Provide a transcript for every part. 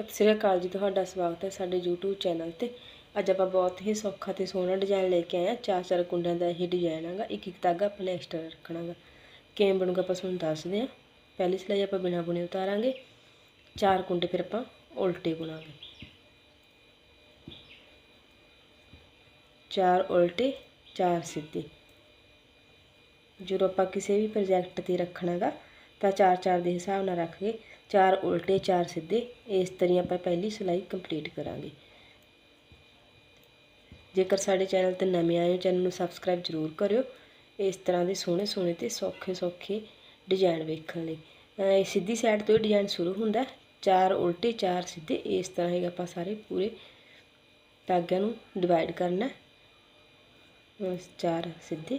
ਸਤਿ ਸ੍ਰੀ ਅਕਾਲ ਜੀ, ਤੁਹਾਡਾ ਸਵਾਗਤ ਹੈ ਸਾਡੇ YouTube ਚੈਨਲ ਤੇ। ਅੱਜ ਆਪਾਂ ਬਹੁਤ ਹੀ ਸੌਖਾ ਤੇ ਸੋਹਣਾ ਡਿਜ਼ਾਈਨ ਲੈ ਕੇ ਆਏ ਹਾਂ। ਚਾਰ ਚਾਰ ਕੁੰਡਿਆਂ ਦਾ ਇਹ ਡਿਜ਼ਾਈਨ ਹੈਗਾ। ਇੱਕ ਇੱਕ ਧਾਗਾ ਆਪਾਂ ਨੇ ਐਕਸਟਰਾ ਰੱਖਣਾਗਾ। ਕਿਵੇਂ ਬਣੂਗਾ ਆਪਾਂ ਤੁਹਾਨੂੰ ਦੱਸਦੇ ਹਾਂ। ਪਹਿਲੀ ਸਿਲਾਈ ਆਪਾਂ ਬਿਨਾਂ ਬੁਣੇ ਉਤਾਰਾਂਗੇ। ਚਾਰ ਕੁੰਡੇ ਫਿਰ ਆਪਾਂ ਉਲਟੇ ਬੁਣਾਂਗੇ। ਚਾਰ ਉਲਟੇ, ਚਾਰ ਸਿੱਧੇ। ਜਦੋਂ ਆਪਾਂ ਕਿਸੇ ਵੀ ਪ੍ਰੋਜੈਕਟ ਤੇ ਰੱਖਣਾਗਾ, ਤਾਂ ਚਾਰ ਚਾਰ ਦੇ ਹਿਸਾਬ ਨਾਲ ਰੱਖ ਕੇ ਚਾਰ ਉਲਟੇ, ਚਾਰ ਸਿੱਧੇ, ਇਸ ਤਰ੍ਹਾਂ ਆਪਾਂ ਪਹਿਲੀ ਸਿਲਾਈ ਕੰਪਲੀਟ ਕਰਾਂਗੇ। ਜੇਕਰ ਸਾਡੇ ਚੈਨਲ ਤੇ ਨਵੇਂ ਆਏ ਹੋ, ਚੈਨਲ ਨੂੰ ਸਬਸਕ੍ਰਾਈਬ ਜ਼ਰੂਰ ਕਰਿਓ। ਇਸ ਤਰ੍ਹਾਂ ਦੇ ਸੋਹਣੇ ਸੋਹਣੇ ਤੇ ਸੌਖੇ ਸੌਖੇ ਡਿਜ਼ਾਈਨ ਵੇਖਣ ਲਈ। ਸਿੱਧੀ ਸਾਈਡ ਤੋਂ ਡਿਜ਼ਾਈਨ ਸ਼ੁਰੂ ਹੁੰਦਾ ਚਾਰ ਉਲਟੇ, ਚਾਰ ਸਿੱਧੇ, ਇਸ ਤਰ੍ਹਾਂ ਹੀ ਆਪਾਂ ਸਾਰੇ ਪੂਰੇ ਧਾਗਿਆਂ ਨੂੰ ਡਿਵਾਈਡ ਕਰਨਾ ਚਾਰ ਸਿੱਧੇ।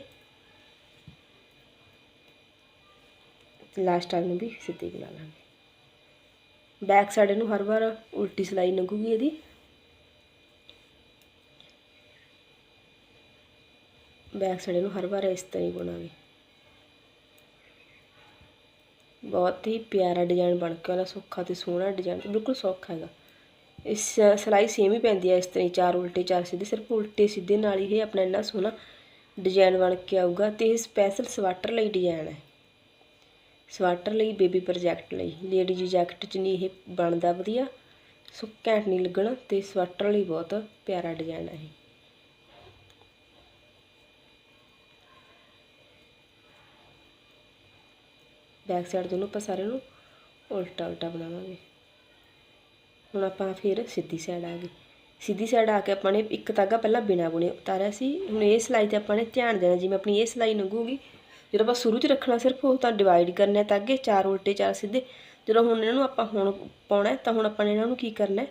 ਲਾਸਟ ਵਾਲੇ ਨੂੰ ਵੀ ਸਿੱਧੀ ਬਣਾ ਲਾਂਗੇ। ਬੈਕ ਸਾਈਡ ਨੂੰ ਹਰ ਵਾਰ ਉਲਟੀ ਸਿਲਾਈ ਲੰਘੂਗੀ ਇਹਦੀ। ਬੈਕ ਸਾਈਡ ਨੂੰ ਹਰ ਵਾਰ ਇਸ ਤਰ੍ਹਾਂ ਹੀ ਬਣਾਵੇ ਬਹੁਤ ਹੀ ਪਿਆਰਾ ਡਿਜ਼ਾਈਨ ਬਣ ਕੇ ਆਲਾ ਸੌਖਾ ਤੇ ਸੋਹਣਾ ਡਿਜ਼ਾਈਨ, ਬਿਲਕੁਲ ਸੌਖਾ ਹੈਗਾ। ਇਸ ਸਿਲਾਈ ਸੇਮ ਹੀ ਪੈਂਦੀ ਹੈ ਇਸ ਤਰ੍ਹਾਂ ਚਾਰ ਉਲਟੇ, ਚਾਰ ਸਿੱਧੇ, ਸਿਰਫ ਉਲਟੇ ਸਿੱਧੇ ਨਾਲ ਹੀ ਇਹ ਆਪਣਾ ਇੰਨਾ ਸੋਹਣਾ ਡਿਜ਼ਾਈਨ ਬਣ ਕੇ ਆਊਗਾ ਤੇ ਇਹ ਸਪੈਸ਼ਲ ਸਵਾਟਰ ਲਈ ਡਿਜ਼ਾਈਨ ਹੈ। ਸਵਾਟਰ ਲਈ, ਬੇਬੀ ਪ੍ਰੋਜੈਕਟ ਲਈ। ਲੇਡੀਜ਼ ਜੈਕਟ 'ਚ ਨਹੀਂ, ਇਹ ਬਣਦਾ ਵਧੀਆ। ਸੋ ਘੈਂਟ ਨਹੀਂ ਲੱਗਣਾ ਤੇ ਸਵਾਟਰ ਲਈ ਬਹੁਤ ਪਿਆਰਾ ਡਿਜ਼ਾਈਨ ਹੈ ਬੈਕ ਸਾਈਡ ਦੋਨੋਂ ਆਪਾਂ ਸਾਰੇ ਨੂੰ ਉਲਟਾ ਉਲਟਾ ਬਣਾਵਾਂਗੇ। ਹੁਣ ਆਪਾਂ ਫਿਰ ਸਿੱਧੀ ਸਾਈਡ ਆ ਗਏ। ਸਿੱਧੀ ਸਾਈਡ ਆ ਕੇ ਆਪਾਂ ਨੇ ਇੱਕ ਧਾਗਾ ਪਹਿਲਾਂ ਬਿਨਾ ਬੁਣੇ ਉਤਾਰਿਆ ਸੀ। ਹੁਣ ਇਹ ਸਿਲਾਈ ਤੇ ਆਪਾਂ ਨੇ ਧਿਆਨ ਦੇਣਾ, ਜਿਵੇਂ ਆਪਣੀ ਇਹ ਸਿਲਾਈ ਲੰਘੂਗੀ ਜਦੋਂ ਆਪਾਂ ਸ਼ੁਰੂ 'ਚ ਰੱਖਣਾ ਸਿਰਫ, ਉਹ ਤਾਂ ਡਿਵਾਈਡ ਕਰਨਾ ਤਾਂ ਅੱਗੇ, ਚਾਰ ਉਲਟੇ, ਚਾਰ ਸਿੱਧੇ। ਜਦੋਂ ਹੁਣ ਇਹਨਾਂ ਨੂੰ ਆਪਾਂ ਹੁਣ ਪਾਉਣਾ ਤਾਂ ਹੁਣ ਆਪਾਂ ਨੇ ਇਹਨਾਂ ਨੂੰ ਕੀ ਕਰਨਾ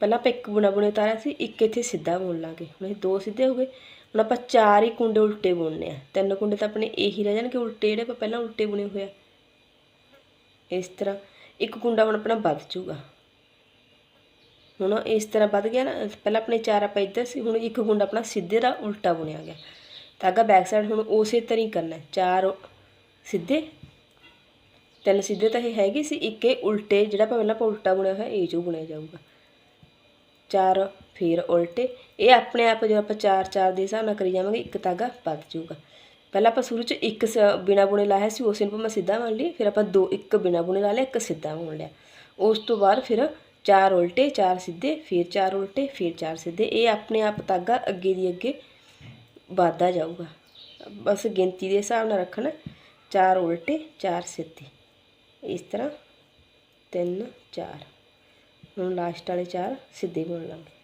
ਪਹਿਲਾਂ ਆਪਾਂ ਇੱਕ ਬੁਣਾ ਬੁਣੇ ਉਤਾਰਿਆ ਸੀ, ਇੱਕ ਇੱਥੇ ਸਿੱਧਾ ਬੁਣ ਲਾਂਗੇ। ਹੁਣ ਇਹ ਦੋ ਸਿੱਧੇ ਹੋ ਗਏ। ਹੁਣ ਆਪਾਂ ਚਾਰ ਹੀ ਕੁੰਡੇ ਉਲਟੇ ਬੁਣਨੇ ਆ। ਤਿੰਨ ਕੁੰਡੇ ਤਾਂ ਆਪਣੇ ਇਹੀ ਰਹਿ ਜਾਣਗੇ, ਉਲਟੇ ਜਿਹੜੇ ਆਪਾਂ ਪਹਿਲਾਂ ਉਲਟੇ ਬੁਣੇ ਹੋਏ ਆ। ਇਸ ਤਰ੍ਹਾਂ, ਇੱਕ ਕੁੰਡਾ ਹੁਣ ਆਪਣਾ ਵੱਧ ਜਾਊਗਾ। ਹੁਣ ਇਸ ਤਰ੍ਹਾਂ ਵੱਧ ਗਿਆ ਨਾ, ਪਹਿਲਾਂ ਆਪਣੇ ਚਾਰ ਆਪਾਂ ਇੱਧਰ ਸੀ, ਹੁਣ ਇੱਕ ਕੁੰਡਾ ਆਪਣਾ ਸਿੱਧੇ ਦਾ ਉਲਟਾ ਬੁਣਿਆ ਗਿਆ। ਧਾਗਾ ਬੈਕ ਸਾਈਡ ਹੁਣ ਉਸੇ ਤਰ੍ਹਾਂ ਹੀ ਕਰਨਾ ਚਾਰ ਸਿੱਧੇ। ਤਿੰਨ ਸਿੱਧੇ ਤਾਂ ਇਹ ਹੈਗੇ ਸੀ। ਇੱਕ ਇਹ ਉਲਟੇ, ਜਿਹੜਾ ਆਪਾਂ ਪਹਿਲਾਂ ਆਪਾਂ ਉਲਟਾ ਬੁਣਿਆ ਹੋਇਆ, ਇਹ 'ਚੋਂ ਬੁਣਿਆ ਜਾਊਗਾ। ਚਾਰ ਫਿਰ ਉਲਟੇ। ਇਹ ਆਪਣੇ ਆਪ ਜਦੋਂ ਆਪਾਂ ਚਾਰ ਚਾਰ ਦੇ ਹਿਸਾਬ ਨਾਲ ਕਰੀ ਜਾਵਾਂਗੇ, ਇੱਕ ਧਾਗਾ ਵੱਧ ਜਾਊਗਾ। ਪਹਿਲਾਂ ਆਪਾਂ ਸ਼ੁਰੂ 'ਚ ਇੱਕ ਬਿਨਾ ਬੁਣੇ ਲਾਇਆ ਸੀ, ਉਸ ਨੂੰ ਮੈਂ ਸਿੱਧਾ ਬਣ ਲਈ ਫਿਰ ਆਪਾਂ ਦੋ, ਇੱਕ ਬਿਨਾ ਬੁਣੇ ਲਾ ਲਿਆ, ਇੱਕ ਸਿੱਧਾ ਬੁਣ ਲਿਆ। ਉਸ ਤੋਂ ਬਾਅਦ ਫਿਰ ਚਾਰ ਉਲਟੇ, ਚਾਰ ਸਿੱਧੇ, ਫਿਰ ਚਾਰ ਉਲਟੇ, ਫਿਰ ਚਾਰ ਸਿੱਧੇ। ਇਹ ਆਪਣੇ ਆਪ ਧਾਗਾ ਅੱਗੇ ਦੀ ਅੱਗੇ ਵੱਧਦਾ ਜਾਊਗਾ। ਬਸ ਗਿਣਤੀ ਦੇ ਹਿਸਾਬ ਨਾਲ ਰੱਖਣਾ। ਚਾਰ ਉਲਟੇ, ਚਾਰ ਸਿੱਧੇ। ਇਸ ਤਰ੍ਹਾਂ ਤਿੰਨ, ਚਾਰ। ਹੁਣ ਲਾਸਟ ਵਾਲੇ ਚਾਰ ਸਿੱਧੇ ਬੁਣ ਲਾਂਗੇ।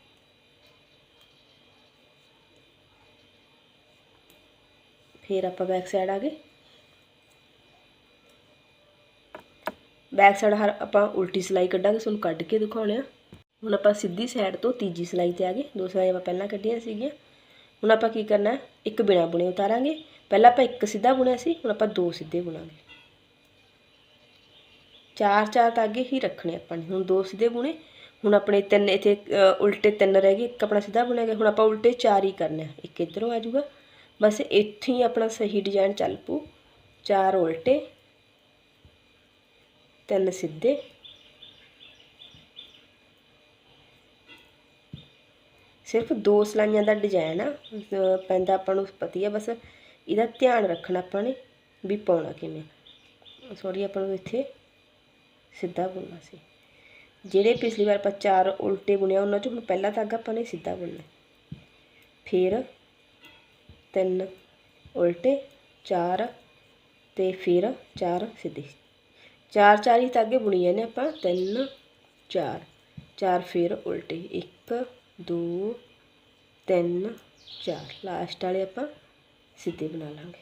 ਫਿਰ ਆਪਾਂ ਬੈਕ ਸਾਈਡ ਆ ਗਏ। ਬੈਕ ਸਾਈਡ ਹਰ ਆਪਾਂ ਉਲਟੀ ਸਿਲਾਈ ਕੱਢਾਂਗੇ। ਤੁਹਾਨੂੰ ਕੱਢ ਕੇ ਦਿਖਾਉਣੇ ਆ। ਹੁਣ ਆਪਾਂ ਸਿੱਧੀ ਸਾਈਡ ਤੋਂ ਤੀਜੀ ਸਿਲਾਈ ਤੇ ਆ ਗਏ। ਦੋ ਸਿਲਾਈ ਆਪਾਂ ਪਹਿਲਾਂ ਕੱਢੀਆਂ ਸੀਗੀਆਂ। ਹੁਣ ਆਪਾਂ ਕੀ ਕਰਨਾ ਇੱਕ ਬਿਨਾ ਬੁਣੇ ਉਤਾਰਾਂਗੇ। ਪਹਿਲਾਂ ਆਪਾਂ ਇੱਕ ਸਿੱਧਾ ਬੁਣਿਆ ਸੀ, ਹੁਣ ਆਪਾਂ ਦੋ ਸਿੱਧੇ ਬੁਣਾਂਗੇ। ਚਾਰ ਚਾਰ ਧਾਗੇ ਹੀ ਰੱਖਣੇ ਆਪਾਂ ਨੇ। ਹੁਣ ਦੋ ਸਿੱਧੇ ਬੁਣੇ। ਹੁਣ ਆਪਣੇ ਤਿੰਨ ਇੱਥੇ ਉਲਟੇ ਤਿੰਨ ਰਹਿ ਗਏ। ਇੱਕ ਆਪਣਾ ਸਿੱਧਾ ਬੁਣਿਆ ਗਿਆ। ਹੁਣ ਆਪਾਂ ਉਲਟੇ ਚਾਰ ਹੀ ਕਰਨੇ ਆ। ਇੱਕ ਇਧਰੋਂ ਆ ਜਾਊਗਾ। ਬਸ ਇੱਥੇ ਹੀ ਆਪਣਾ ਸਹੀ ਡਿਜ਼ਾਈਨ ਚੱਲ ਪੂ ਚਾਰ ਉਲਟੇ। ਤਿੰਨ ਸਿੱਧੇ। ਸਿਰਫ ਦੋ ਸਲਾਈਆਂ ਦਾ ਡਿਜ਼ਾਈਨ ਆ ਪੈਂਦਾ ਆਪਾਂ ਨੂੰ ਪਤੀ ਆ ਬਸ ਇਹਦਾ ਧਿਆਨ ਰੱਖਣਾ ਆਪਾਂ ਨੇ ਵੀ ਪਾਉਣਾ ਕਿਵੇਂ ਸੌਰੀ ਆਪਾਂ ਨੂੰ ਇੱਥੇ ਸਿੱਧਾ ਬੁਣਨਾ ਸੀ। ਜਿਹੜੇ ਪਿਛਲੀ ਵਾਰ ਆਪਾਂ ਚਾਰ ਉਲਟੇ ਬੁਣਿਆ, ਉਹਨਾਂ ਚੋਂ ਹੁਣ ਪਹਿਲਾ ਧਾਗਾ ਆਪਾਂ ਨੇ ਸਿੱਧਾ ਬੁਣਨਾ। ਫਿਰ ਤਿੰਨ ਉਲਟੇ, ਚਾਰ ਤੇ ਫਿਰ ਚਾਰ ਸਿੱਧੇ। ਚਾਰ ਚਾਰ ਹੀ ਧਾਗੇ ਬੁਣੀ ਨੇ ਆਪਾਂ, ਤਿੰਨ, ਚਾਰ। ਚਾਰ ਫਿਰ ਉਲਟੇ, ਇੱਕ 2 3 4 ਲਾਸਟ ਵਾਲੇ ਆਪਾਂ ਸਿੱਧੇ ਬਣਾ ਲਾਂਗੇ।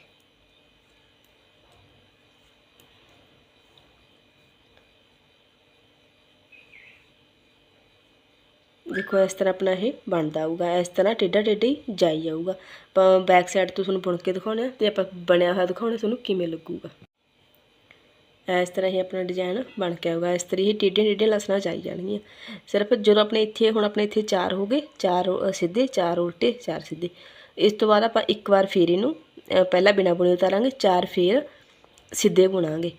ਦੇਖੋ, ਇਸ ਤਰ੍ਹਾਂ ਆਪਣਾ ਇਹ ਬਣਦਾ ਆਊਗਾ। ਇਸ ਤਰ੍ਹਾਂ ਟੇਢਾ ਟੇਡੀ ਜਾਈ ਜਾਊਗਾ। ਆਪਾਂ ਬੈਕ ਸਾਈਡ ਤੋਂ ਤੁਹਾਨੂੰ ਬੁਣ ਕੇ ਦਿਖਾਉਣਾ ਤੇ ਆਪਾਂ ਬਣਿਆ ਹੋਇਆ ਦਿਖਾਉਣਾ ਤੁਹਾਨੂੰ ਕਿਵੇਂ ਲੱਗੂਗਾ। ਇਸ ਤਰ੍ਹਾਂ ਹੀ ਆਪਣਾ ਡਿਜ਼ਾਈਨ ਬਣ ਕੇ ਆਊਗਾ। ਇਸ ਤਰ੍ਹਾਂ ਹੀ ਟੇਢੀਆਂ ਟੇਢੀਆਂ ਲਸਣਾ ਚਾਹੀ ਜਾਣਗੀਆਂ। ਸਿਰਫ ਜਦੋਂ ਆਪਣੇ ਇੱਥੇ, ਹੁਣ ਆਪਣੇ ਇੱਥੇ ਚਾਰ ਹੋ ਗਏ। ਚਾਰ ਸਿੱਧੇ, ਚਾਰ ਉਲਟੇ, ਚਾਰ ਸਿੱਧੇ। ਇਸ ਤੋਂ ਬਾਅਦ ਆਪਾਂ ਇੱਕ ਵਾਰ ਫੇਰ ਇਹਨੂੰ ਪਹਿਲਾਂ ਬਿਨਾ ਬੁਣੇ ਉਤਾਰਾਂਗੇ। ਚਾਰ ਫੇਰ ਸਿੱਧੇ ਬੁਣਾਂਗੇ।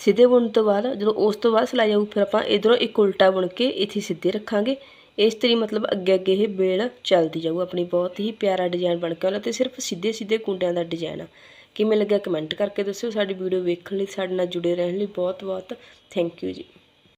ਸਿੱਧੇ ਬੁਣਨ ਤੋਂ ਬਾਅਦ ਜਦੋਂ ਉਸ ਤੋਂ ਬਾਅਦ ਸਿਲਾਈ ਆਊ, ਫਿਰ ਆਪਾਂ ਇਧਰੋਂ ਇੱਕ ਉਲਟਾ ਬੁਣ ਕੇ ਇੱਥੇ ਸਿੱਧੇ ਰੱਖਾਂਗੇ। ਇਸ ਤਰੀ ਮਤਲਬ ਅੱਗੇ ਅੱਗੇ ਇਹ ਬੇਲ ਚੱਲਦੀ ਜਾਊ। ਆਪਣੀ ਬਹੁਤ ਹੀ ਪਿਆਰਾ ਡਿਜ਼ਾਈਨ ਬਣ ਕੇ ਆਉਣਾ ਤੇ ਸਿਰਫ ਸਿੱਧੇ ਸਿੱਧੇ ਕੁੰਡਿਆਂ ਦਾ ਡਿਜ਼ਾਈਨ ਆ। ਕਿਵੇਂ ਲੱਗਿਆ ਕਮੈਂਟ ਕਰਕੇ ਦੱਸਿਓ, ਸਾਡੀ ਵੀਡੀਓ ਵੇਖਣ ਲਈ, ਸਾਡੇ ਨਾਲ ਜੁੜੇ ਰਹਿਣ ਲਈ ਬਹੁਤ ਬਹੁਤ ਥੈਂਕ ਯੂ ਜੀ।